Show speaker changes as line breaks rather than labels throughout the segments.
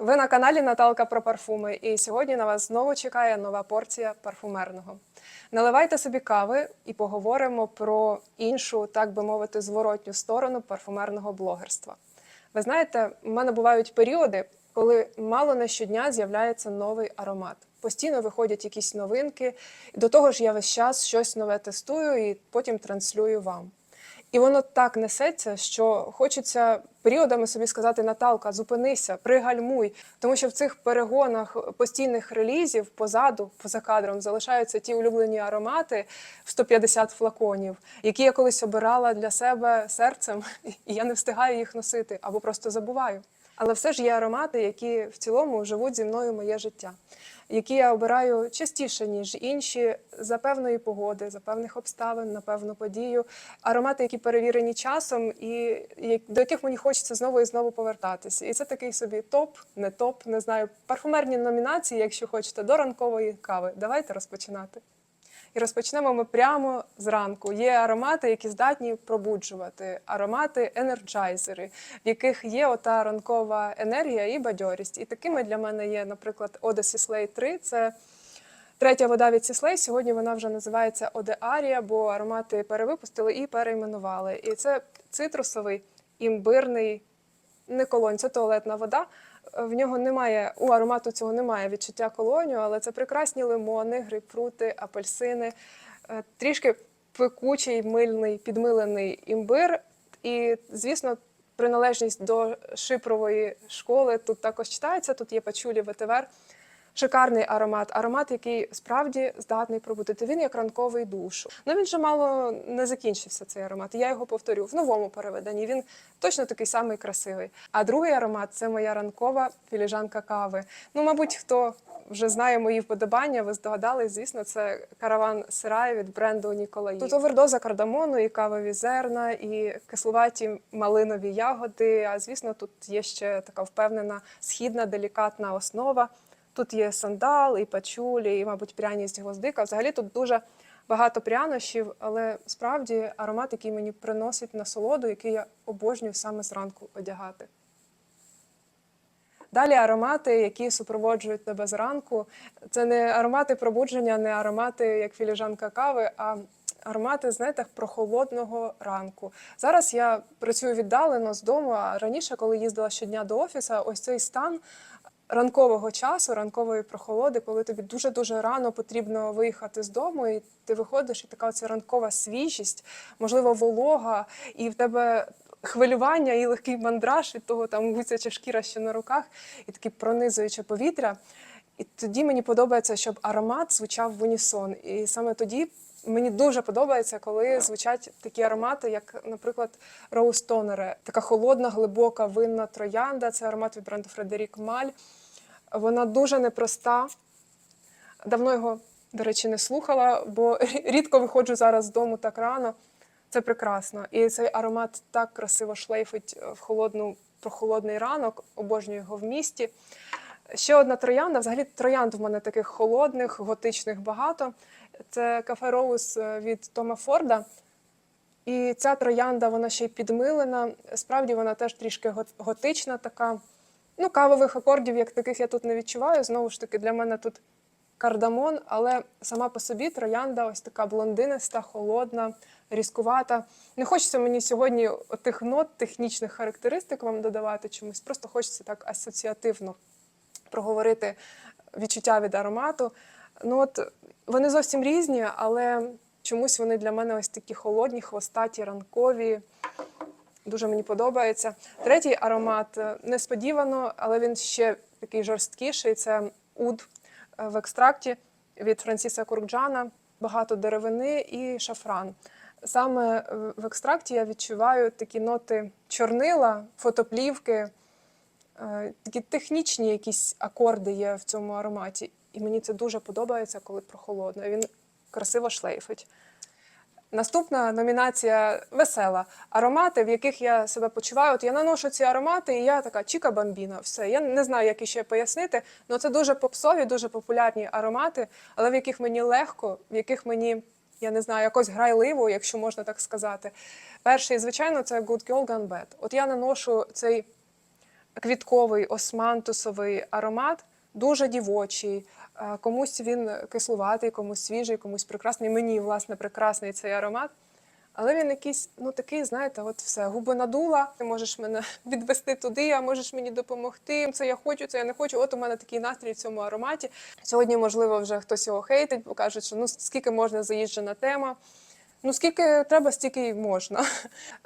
Ви на каналі Наталка про парфуми, і сьогодні на вас знову чекає нова порція парфумерного. Наливайте собі кави і поговоримо про іншу, так би мовити, зворотню сторону парфумерного блогерства. Ви знаєте, в мене бувають періоди, коли мало не щодня з'являється новий аромат. Постійно виходять якісь новинки, до того ж я весь час щось нове тестую і потім транслюю вам. І воно так несеться, що хочеться періодами собі сказати: Наталка, зупинися, пригальмуй. Тому що в цих перегонах постійних релізів позаду, поза кадром, залишаються ті улюблені аромати в 150 флаконів, які я колись обирала для себе серцем, і я не встигаю їх носити або просто забуваю. Але все ж є аромати, які в цілому живуть зі мною моє життя, які я обираю частіше, ніж інші, за певної погоди, за певних обставин, на певну подію. Аромати, які перевірені часом, і до яких мені хочеться знову і знову повертатися. І це такий собі топ, не топ, не знаю, парфумерні номінації, якщо хочете, до ранкової кави. Давайте розпочинати. І розпочнемо ми прямо зранку. Є аромати, які здатні пробуджувати, аромати енерджайзери, в яких є ота ранкова енергія і бадьорість. І такими для мене є, наприклад, Оде Сіслей 3. Це третя вода від Сіслей. Сьогодні вона вже називається Оде Арія, бо аромати перевипустили і перейменували. І це цитрусовий, імбирний, не колонь, це туалетна вода. В нього немає, у аромату цього немає відчуття колонію, але це прекрасні лимони, грейпфрути, апельсини, е, трішки пекучий, мильний, підмилений імбир. І, звісно, приналежність до шипрової школи тут також читається. Тут є пачулі ветивер. Шикарний аромат, аромат, який справді здатний пробудити. Він як ранковий душ. Ну він же мало не закінчився цей аромат. Я його повторю в новому переведенні. Він точно такий самий красивий. А другий аромат це моя ранкова філіжанка кави. Ну, мабуть, хто вже знає мої вподобання, ви здогадались, звісно, це караван сирай від бренду Ніколаї. Тут овердоза кардамону, і кавові зерна, і кислуваті малинові ягоди. А звісно, тут є ще така впевнена східна делікатна основа. Тут є сандал, і пачулі, і, мабуть, пряність гвоздика. Взагалі тут дуже багато прянощів, але справді аромат, який мені приносить насолоду, який я обожнюю саме зранку одягати. Далі аромати, які супроводжують тебе зранку. Це не аромати пробудження, не аромати як філіжанка кави, а аромати, знаєте, прохолодного ранку. Зараз я працюю віддалено з дому, а раніше, коли їздила щодня до офісу, ось цей стан ранкового часу, ранкової прохолоди, коли тобі дуже-дуже рано потрібно виїхати з дому, і ти виходиш, і така оця ранкова свіжість, можливо, волога, і в тебе хвилювання і легкий мандраж від того, там гусяча шкіра ще на руках, і таке пронизуюче повітря. І тоді мені подобається, щоб аромат звучав в унісон. І саме тоді мені дуже подобається, коли звучать такі аромати, як, наприклад, Роуз Тонере. Така холодна, глибока винна троянда. Це аромат від бренду Фредерік Маль. Вона дуже непроста. Давно його, до речі, не слухала, бо рідко виходжу зараз з дому так рано. Це прекрасно. І цей аромат так красиво шлейфить в холодну, прохолодний ранок, обожнюю його в місті. Ще одна троянда. Взагалі троянд в мене таких холодних, готичних багато. Це кафе Роуз від Тома Форда. І ця троянда, вона ще й підмилена. Справді вона теж трішки готична така. Ну, кавових акордів, як таких я тут не відчуваю. Знову ж таки, для мене тут кардамон, але сама по собі троянда ось така блондиниста, холодна, різкувата. Не хочеться мені сьогодні тих нот, технічних характеристик вам додавати чомусь. Просто хочеться так асоціативно проговорити відчуття від аромату. Ну от вони зовсім різні, але чомусь вони для мене ось такі холодні, хвостаті, ранкові. Дуже мені подобається. Третій аромат е, несподівано, але він ще такий жорсткіший. Це уд е, в екстракті від Франсіса Куркджана. Багато деревини і шафран. Саме е, в екстракті я відчуваю такі ноти чорнила, фотоплівки, такі технічні якісь акорди є в цьому ароматі. І мені це дуже подобається, коли прохолодно. Він красиво шлейфить. Наступна номінація весела. Аромати, в яких я себе почуваю. От я наношу ці аромати, і я така чіка бамбіна. Все. Я не знаю, як іще пояснити. але це дуже попсові, дуже популярні аромати, але в яких мені легко, в яких мені, я не знаю, якось грайливо, якщо можна так сказати. Перший, звичайно, це Good Girl Gone Bad. От я наношу цей квітковий османтусовий аромат, дуже дівочий. Комусь він кислуватий, комусь свіжий, комусь прекрасний. Мені, власне, прекрасний цей аромат. Але він якийсь, ну такий, знаєте, от все, губи надула, ти можеш мене відвести туди, а можеш мені допомогти. Це я хочу, це я не хочу. От у мене такий настрій в цьому ароматі. Сьогодні, можливо, вже хтось його хейтить, бо кажуть, що ну скільки можна заїжджена тема. Ну, скільки треба, стільки й можна.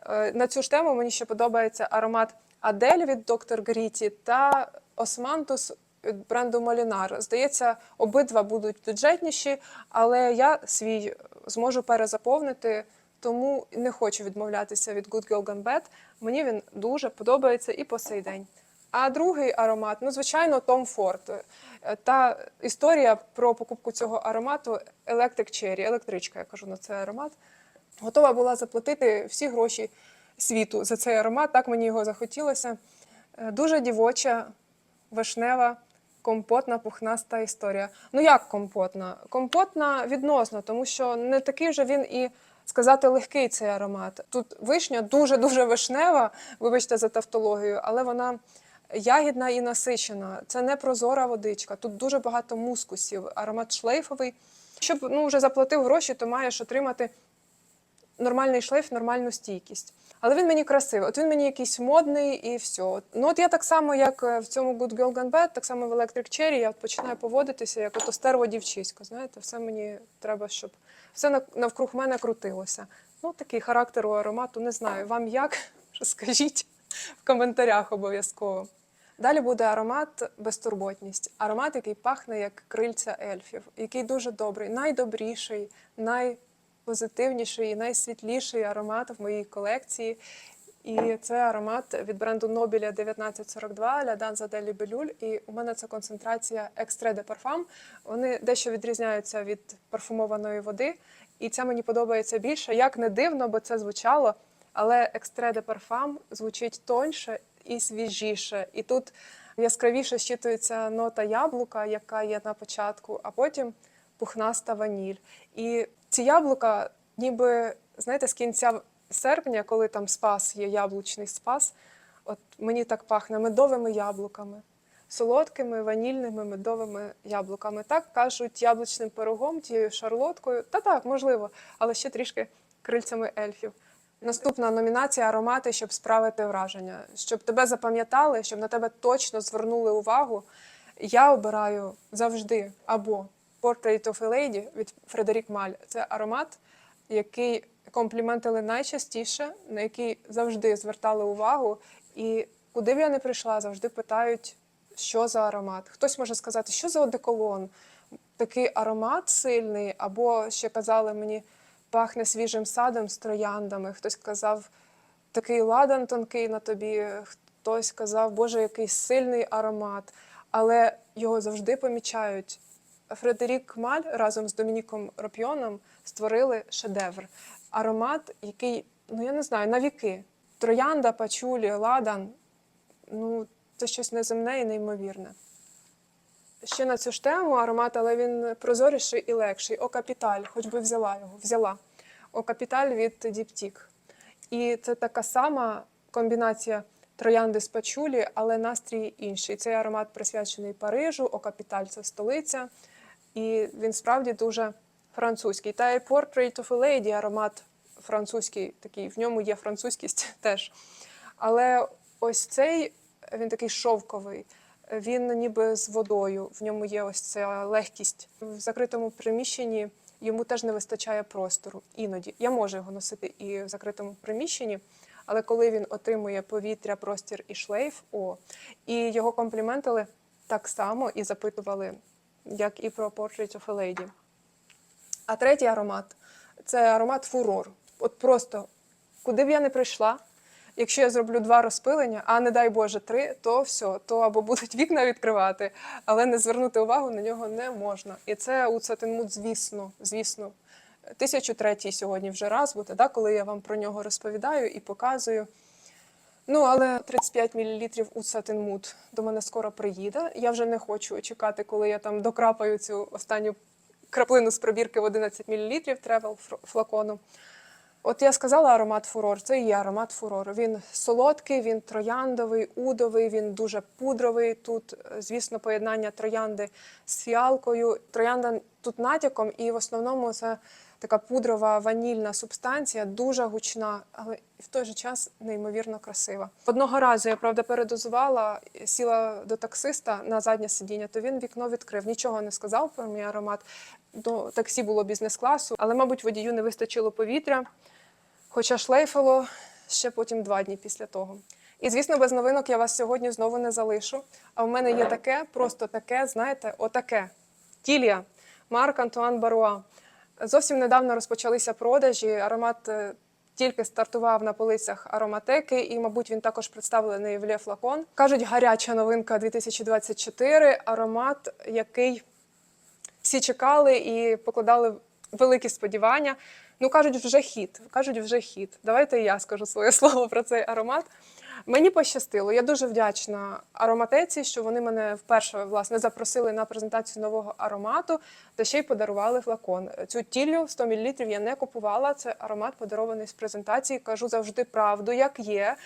Е, На цю ж тему мені ще подобається аромат Адель від Dr. Гріті та Османтус від бренду Молінар. Здається, обидва будуть бюджетніші, але я свій зможу перезаповнити, тому не хочу відмовлятися від Good Girl Gone Bad. Мені він дуже подобається і по сей день. А другий аромат, ну звичайно, Tom Ford. Е, Та історія про покупку цього аромату Electric Cherry, електричка, я кажу на цей аромат. Готова була заплатити всі гроші світу за цей аромат. Так мені його захотілося. Е, Дуже дівоча, вишнева, компотна, пухнаста історія. Ну як компотна? Компотна відносно, тому що не такий вже він і сказати легкий цей аромат. Тут вишня дуже-дуже вишнева, вибачте за тавтологію, але вона ягідна і насичена. Це не прозора водичка. Тут дуже багато мускусів, аромат шлейфовий. Щоб ну, вже заплатив гроші, то маєш отримати нормальний шлейф, нормальну стійкість. Але він мені красивий. От він мені якийсь модний і все. Ну от я так само, як е, в цьому Good Girl Gone Bad, так само в Electric Cherry, я от починаю поводитися, як ото стерво дівчисько. Знаєте, все мені треба, щоб все навкруг мене крутилося. Ну, такий характер у аромату, не знаю. Вам як? Скажіть в коментарях обов'язково. Далі буде аромат безтурботність. Аромат, який пахне як крильця ельфів, який дуже добрий, найдобріший, найпозитивніший і найсвітліший аромат в моїй колекції. І це аромат від бренду Нобіля 1942 La Danza delle Bellule. І у мене це концентрація Extrait de Parfum. Вони дещо відрізняються від парфумованої води. І ця мені подобається більше. Як не дивно, бо це звучало, але Extrait de Parfum звучить тоньше і свіжіше. І тут яскравіше щитується нота яблука, яка є на початку, а потім пухнаста ваніль. І ці яблука, ніби, знаєте, з кінця серпня, коли там спас є яблучний спас, от мені так пахне медовими яблуками. Солодкими ванільними медовими яблуками. Так кажуть яблучним пирогом, тією шарлоткою. Та так, можливо, але ще трішки крильцями ельфів. Наступна номінація аромати, щоб справити враження, щоб тебе запам'ятали, щоб на тебе точно звернули увагу. Я обираю завжди або Portrait of a Lady від Фредерік Маль. Це аромат, який компліментили найчастіше, на який завжди звертали увагу. І куди б я не прийшла, завжди питають, що за аромат. Хтось може сказати, що за одеколон. Такий аромат сильний, або ще казали мені, пахне свіжим садом з трояндами. Хтось казав, такий ладан тонкий на тобі. Хтось казав, Боже, який сильний аромат. Але його завжди помічають. Фредерік Маль разом з Домініком Ропьоном створили шедевр. Аромат, який, ну я не знаю, на віки. Троянда, пачулі, ладан. Ну, це щось неземне і неймовірне. Ще на цю ж тему аромат, але він прозоріший і легший. О Капіталь, хоч би взяла його, взяла. О Капіталь від Діптік. І це така сама комбінація троянди з пачулі, але настрій інший. Цей аромат присвячений Парижу, О Капіталь це столиця. І він справді дуже французький. Та й Portrait of a Lady аромат французький, такий, в ньому є французькість теж. Але ось цей він такий шовковий. Він ніби з водою, в ньому є ось ця легкість. В закритому приміщенні йому теж не вистачає простору. Іноді я можу його носити і в закритому приміщенні, але коли він отримує повітря, простір і шлейф, о, і його компліментили так само і запитували, як і про Portrait of a Lady. А третій аромат це аромат фурор. От просто куди б я не прийшла, якщо я зроблю два розпилення, а не дай Боже, три, то все, то або будуть вікна відкривати, але не звернути увагу на нього не можна. І це у Сатинмут, звісно, звісно. 1003 сьогодні вже раз буде, да, коли я вам про нього розповідаю і показую. Ну, але 35 мл у Сатинмут до мене скоро приїде. Я вже не хочу чекати, коли я там докрапаю цю останню краплину з пробірки в 11 мл тревел флакону. От я сказала аромат фурор, це і є аромат фурор. Він солодкий, він трояндовий, удовий, він дуже пудровий. Тут, е, звісно, поєднання троянди з фіалкою. Троянда тут натяком, і в основному це така пудрова ванільна субстанція, дуже гучна, але в той же час неймовірно красива. Одного разу я правда передозувала, сіла до таксиста на заднє сидіння, то він вікно відкрив, нічого не сказав про мій аромат. До таксі було бізнес-класу, але, мабуть, водію не вистачило повітря, хоча шлейфало ще потім два дні після того. І, звісно, без новинок я вас сьогодні знову не залишу. А в мене є таке, просто таке, знаєте, отаке. Тілія, Марк Антуан Баруа. Зовсім недавно розпочалися продажі. Аромат е, тільки стартував на полицях ароматеки, і, мабуть, він також представлений в Лє Флакон. Кажуть, гаряча новинка 2024, аромат, який всі чекали і покладали великі сподівання. Ну, кажуть, вже хіт. Кажуть, вже хіт. Давайте я скажу своє слово про цей аромат. Мені пощастило. Я дуже вдячна ароматеці, що вони мене вперше власне запросили на презентацію нового аромату, та ще й подарували флакон. Цю тіллю 100 мл я не купувала. Це аромат подарований з презентації. Кажу завжди правду, як є.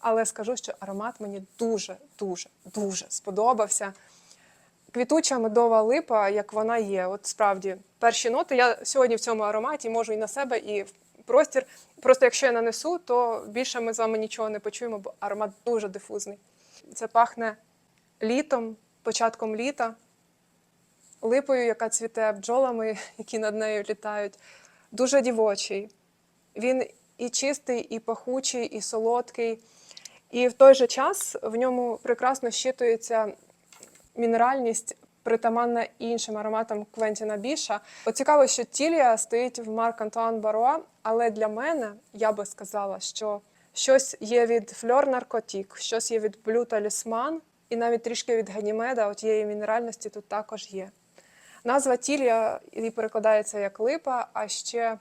Але скажу, що аромат мені дуже, дуже, дуже сподобався. Квітуча медова липа, як вона є. От справді, перші ноти я сьогодні в цьому ароматі можу і на себе, і простір. Просто якщо я нанесу, то більше ми з вами нічого не почуємо, бо аромат дуже дифузний. Це пахне літом, початком літа, липою, яка цвіте бджолами, які над нею літають. Дуже дівочий. Він і чистий, і пахучий, і солодкий. І в той же час в ньому прекрасно щитується мінеральність притаманна іншим ароматам Квентіна Біша. От цікаво, що Тілія стоїть в Марк Антуан Баруа, але для мене я би сказала, що щось є від Фльор Наркотік, щось є від Блю Талісман, і навіть трішки від Ганімеда, от мінеральності тут також є. Назва Тілія і перекладається як липа, а ще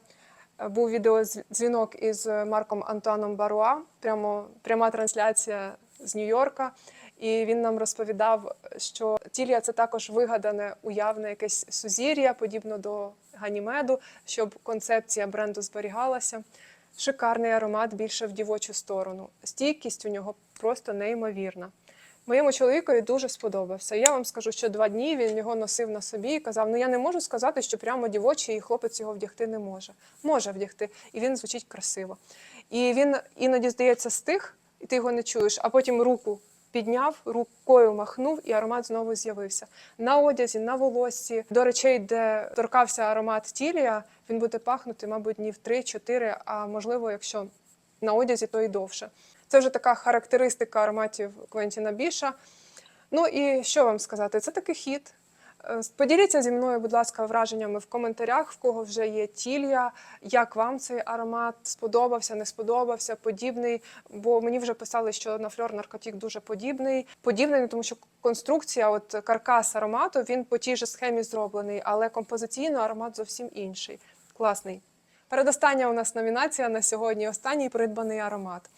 е, був відеодзвінок із Марком Антуаном Баруа, прямо пряма трансляція з Нью-Йорка. І він нам розповідав, що тілія це також вигадане уявне якесь сузір'я, подібно до ганімеду, щоб концепція бренду зберігалася. Шикарний аромат більше в дівочу сторону. Стійкість у нього просто неймовірна. Моєму чоловікові дуже сподобався. Я вам скажу, що два дні він його носив на собі і казав: ну я не можу сказати, що прямо дівочий і хлопець його вдягти не може. Може вдягти, і він звучить красиво. І він іноді здається стих, і ти його не чуєш, а потім руку підняв, рукою махнув, і аромат знову з'явився. На одязі, на волоссі, до речей, де торкався аромат тілія, він буде пахнути, мабуть, днів 3-4, а можливо, якщо на одязі, то і довше. Це вже така характеристика ароматів Квентіна Біша. Ну і що вам сказати? Це такий хіт. Е, Поділіться зі мною, будь ласка, враженнями в коментарях, в кого вже є тілья, як вам цей аромат сподобався, не сподобався, подібний. Бо мені вже писали, що на фльор наркотік дуже подібний. Подібний, тому що конструкція, от каркас аромату, він по тій же схемі зроблений, але композиційно аромат зовсім інший. Класний. Передостання у нас номінація на сьогодні. Останній придбаний аромат.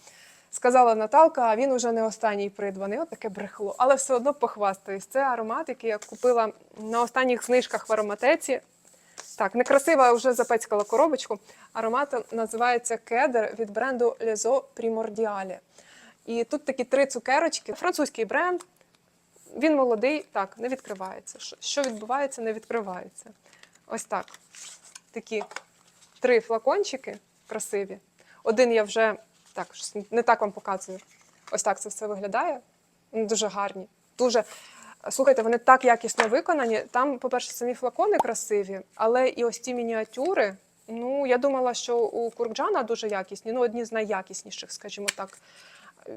Сказала Наталка, а він уже не останній придбаний. От таке брехло. Але все одно похвастаюсь. Це аромат, який я купила на останніх знижках в ароматеці. Так, некрасива, вже запецькала коробочку. Аромат називається кедр від бренду Lezo Primordiale. І тут такі три цукерочки. Французький бренд. Він молодий. Так, не відкривається. Що- відбувається, не відкривається. Ось так. Такі три флакончики красиві. Один я вже так, не так вам показую. Ось так це все виглядає. Вони дуже гарні. Дуже. Слухайте, вони так якісно виконані. Там, по-перше, самі флакони красиві, але і ось ці мініатюри. Ну, я думала, що у Куркджана дуже якісні, ну, одні з найякісніших, скажімо так,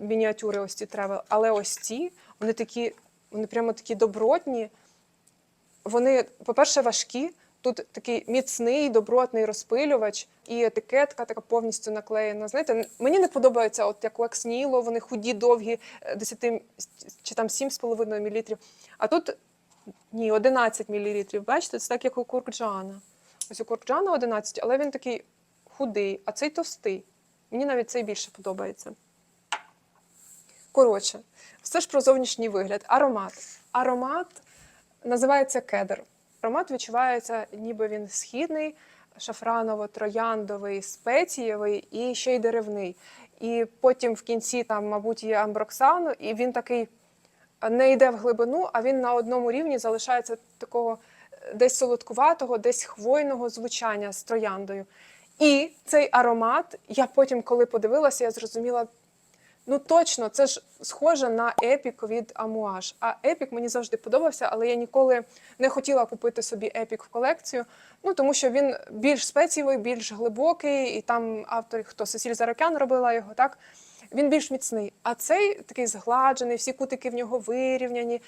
мініатюри ось ці тревел. Але ось ці, вони такі, вони прямо такі добротні. Вони, по-перше, важкі. Тут такий міцний, добротний розпилювач, і етикетка така повністю наклеєна. Знаєте, мені не подобається, от як у Ексніло, вони худі, довгі, е, 10 чи там 7,5 мл. А тут ні, 11 мл. Бачите, це так, як у Куркджана. Ось у Куркджана 11, але він такий худий, а цей товстий. Мені навіть цей більше подобається. Коротше, все ж про зовнішній вигляд. Аромат. Аромат називається кедр. Аромат відчувається, ніби він східний, шафраново-трояндовий, спецієвий і ще й деревний. І потім в кінці там, мабуть, є амброксан, і він такий не йде в глибину, а він на одному рівні залишається такого е, десь солодкуватого, десь хвойного звучання з трояндою. І цей аромат, я потім, коли подивилася, я зрозуміла, ну точно, це ж схоже на епік від Амуаж. А епік мені завжди подобався, але я ніколи не хотіла купити собі епік в колекцію. Ну тому що він більш спецієвий, більш глибокий, і там автор, хто Сесіль Зарокян робила його, так він більш міцний. А цей такий згладжений, всі кутики в нього вирівняні.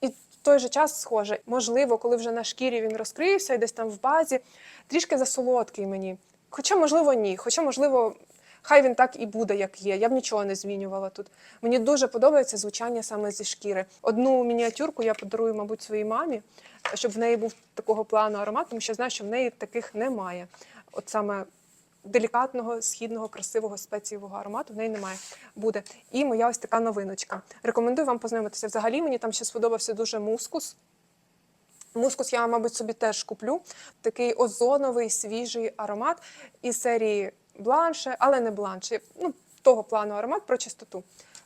І в той же час схоже, можливо, коли вже на шкірі він розкрився і десь там в базі, трішки засолодкий мені. Хоча, можливо, ні. Хоча, можливо, хай він так і буде, як є. Я б нічого не змінювала тут. Мені дуже подобається звучання саме зі шкіри. Одну мініатюрку я подарую, мабуть, своїй мамі, щоб в неї був такого плану аромат, тому що знаю, що в неї таких немає. От саме делікатного, східного, красивого спецієвого аромату в неї немає. Буде. І моя ось така новиночка. Рекомендую вам познайомитися. Взагалі мені там ще сподобався дуже мускус. Мускус я, мабуть, собі теж куплю. Такий озоновий, свіжий аромат із серії бланше, але не бланше. Ну, того плану аромат про чистоту.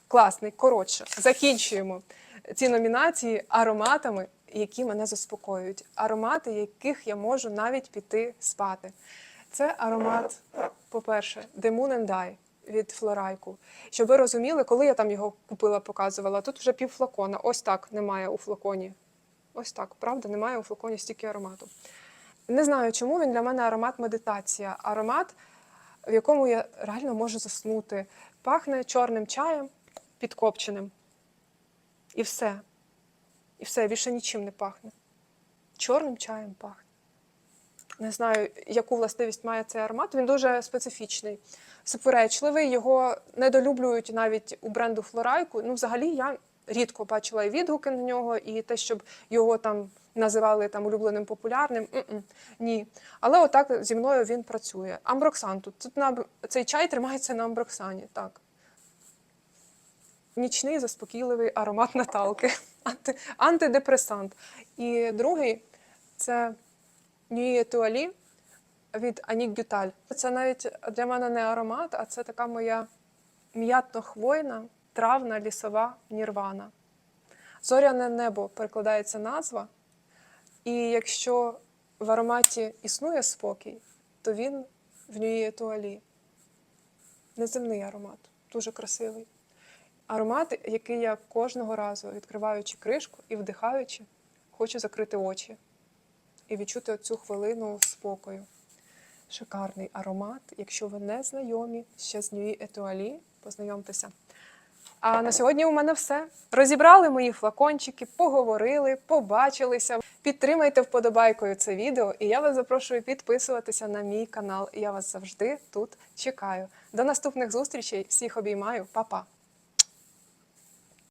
Класний. Коротше, закінчуємо ці номінації ароматами, які мене заспокоюють. Аромати, яких я можу навіть піти спати. Це аромат, по-перше, The Moon and I від Флорайку. Щоб ви розуміли, коли я там його купила, показувала, тут вже пів флакона. Ось так немає у флаконі. Ось так, правда, немає у флаконі стільки аромату. Не знаю, чому він для мене аромат медитація. Аромат, в якому я реально можу заснути. Пахне чорним чаєм підкопченим. І все. І все, більше нічим не пахне. Чорним чаєм пахне. Не знаю, яку властивість має цей аромат. Він дуже специфічний, суперечливий. Його недолюблюють навіть у бренду Флорайку. Ну, взагалі, я рідко бачила і відгуки на нього, і те, щоб його там називали там улюбленим популярним. М-м, ні. Але отак зі мною він працює. Амброксан тут. Тут на цей чай тримається на амброксані. Так. Нічний заспокійливий аромат Наталки. Анти, антидепресант. І другий це Нює Туалі від Анік Гюталь. Це навіть для мене не аромат, а це така моя м'ятно-хвойна, травна лісова нірвана. Зоряне небо перекладається назва. І якщо в ароматі існує спокій, то він в Нює Туалі. Неземний аромат, дуже красивий. Аромат, який я кожного разу, відкриваючи кришку і вдихаючи, хочу закрити очі і відчути оцю хвилину спокою. Шикарний аромат. Якщо ви не знайомі ще з Нюї Етуалі, познайомтеся. А на сьогодні у мене все. Розібрали мої флакончики, поговорили, побачилися. Підтримайте вподобайкою це відео, і я вас запрошую підписуватися на мій канал. Я вас завжди тут чекаю. До наступних зустрічей. Всіх обіймаю, Па-па!